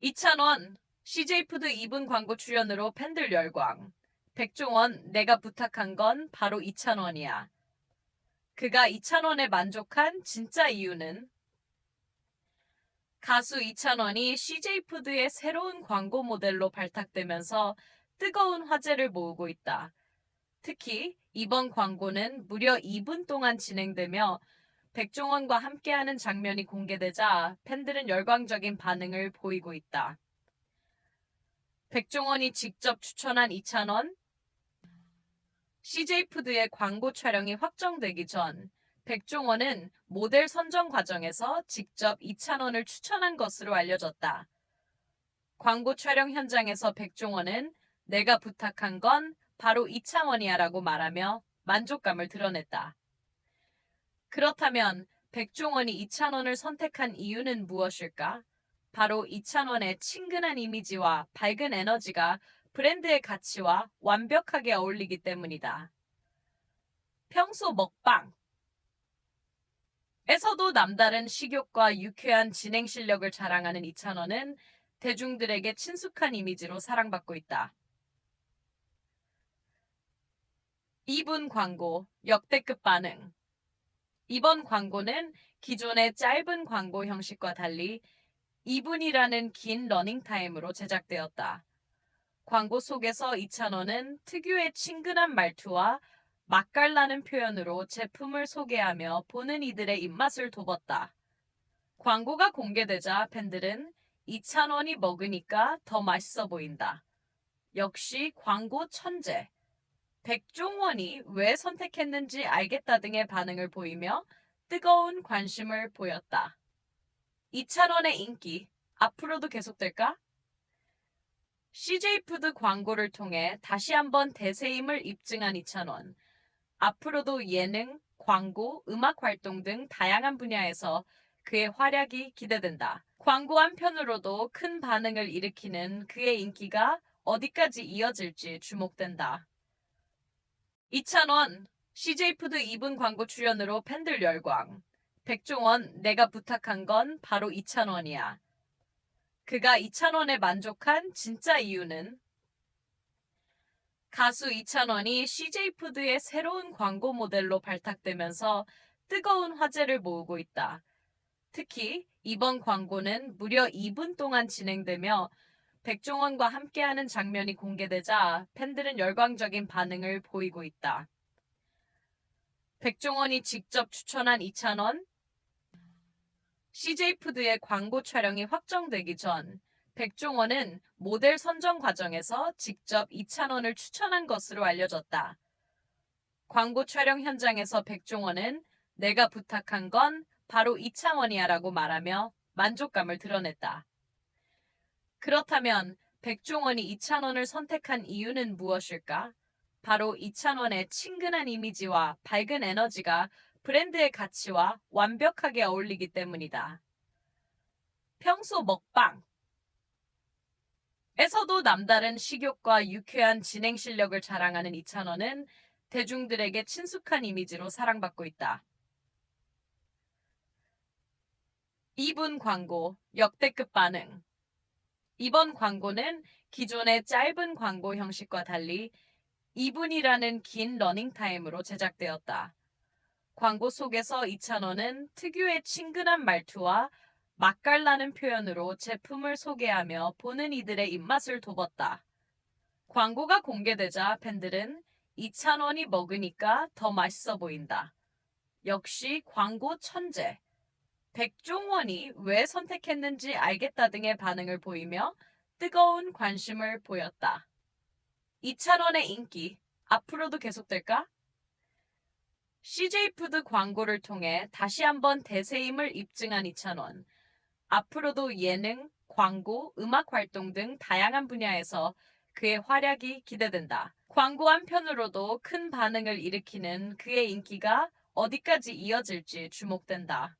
이찬원, CJ푸드 2분 광고 출연으로 팬들 열광. 백종원, 내가 부탁한 건 바로 이찬원이야. 그가 이찬원에 만족한 진짜 이유는 가수 이찬원이 CJ푸드의 새로운 광고 모델로 발탁되면서 뜨거운 화제를 모으고 있다. 특히 이번 광고는 무려 2분 동안 진행되며 백종원과 함께하는 장면이 공개되자 팬들은 열광적인 반응을 보이고 있다. 백종원이 직접 추천한 이찬원, CJ푸드의 광고 촬영이 확정되기 전 백종원은 모델 선정 과정에서 직접 이찬원을 추천한 것으로 알려졌다. 광고 촬영 현장에서 백종원은 내가 부탁한 건 바로 이창원이야 라고 말하며 만족감을 드러냈다. 그렇다면 백종원이 이찬원을 선택한 이유는 무엇일까? 바로 이찬원의 친근한 이미지와 밝은 에너지가 브랜드의 가치와 완벽하게 어울리기 때문이다. 평소 먹방 에서도 남다른 식욕과 유쾌한 진행 실력을 자랑하는 이찬원은 대중들에게 친숙한 이미지로 사랑받고 있다. 2분 광고 역대급 반응 이번 광고는 기존의 짧은 광고 형식과 달리 2분이라는 긴 러닝타임으로 제작되었다. 광고 속에서 이찬원은 특유의 친근한 말투와 맛깔나는 표현으로 제품을 소개하며 보는 이들의 입맛을 돋웠다. 광고가 공개되자 팬들은 이찬원이 먹으니까 더 맛있어 보인다. 역시 광고 천재. 백종원이 왜 선택했는지 알겠다 등의 반응을 보이며 뜨거운 관심을 보였다. 이찬원의 인기 앞으로도 계속될까? CJ푸드 광고를 통해 다시 한번 대세임을 입증한 이찬원. 앞으로도 예능, 광고, 음악 활동 등 다양한 분야에서 그의 활약이 기대된다. 광고 한편으로도 큰 반응을 일으키는 그의 인기가 어디까지 이어질지 주목된다. 이찬원, CJ푸드 2분 광고 출연으로 팬들 열광. 백종원, 내가 부탁한 건 바로 이찬원이야. 그가 이찬원에 만족한 진짜 이유는 가수 이찬원이 CJ푸드의 새로운 광고 모델로 발탁되면서 뜨거운 화제를 모으고 있다. 특히 이번 광고는 무려 2분 동안 진행되며 백종원과 함께하는 장면이 공개되자 팬들은 열광적인 반응을 보이고 있다. 백종원이 직접 추천한 이찬원, CJ푸드의 광고 촬영이 확정되기 전 백종원은 모델 선정 과정에서 직접 이찬원을 추천한 것으로 알려졌다. 광고 촬영 현장에서 백종원은 내가 부탁한 건 바로 이창원이야 라고 말하며 만족감을 드러냈다. 그렇다면 백종원이 이찬원을 선택한 이유는 무엇일까? 바로 이찬원의 친근한 이미지와 밝은 에너지가 브랜드의 가치와 완벽하게 어울리기 때문이다. 평소 먹방 에서도 남다른 식욕과 유쾌한 진행 실력을 자랑하는 이찬원은 대중들에게 친숙한 이미지로 사랑받고 있다. 2분 광고 역대급 반응 이번 광고는 기존의 짧은 광고 형식과 달리 2분이라는 긴 러닝타임으로 제작되었다. 광고 속에서 이찬원은 특유의 친근한 말투와 맛깔나는 표현으로 제품을 소개하며 보는 이들의 입맛을 돋웠다. 광고가 공개되자 팬들은 이찬원이 먹으니까 더 맛있어 보인다. 역시 광고 천재. 백종원이 왜 선택했는지 알겠다 등의 반응을 보이며 뜨거운 관심을 보였다. 이찬원의 인기 앞으로도 계속될까? CJ푸드 광고를 통해 다시 한번 대세임을 입증한 이찬원. 앞으로도 예능, 광고, 음악 활동 등 다양한 분야에서 그의 활약이 기대된다. 광고 한편으로도 큰 반응을 일으키는 그의 인기가 어디까지 이어질지 주목된다.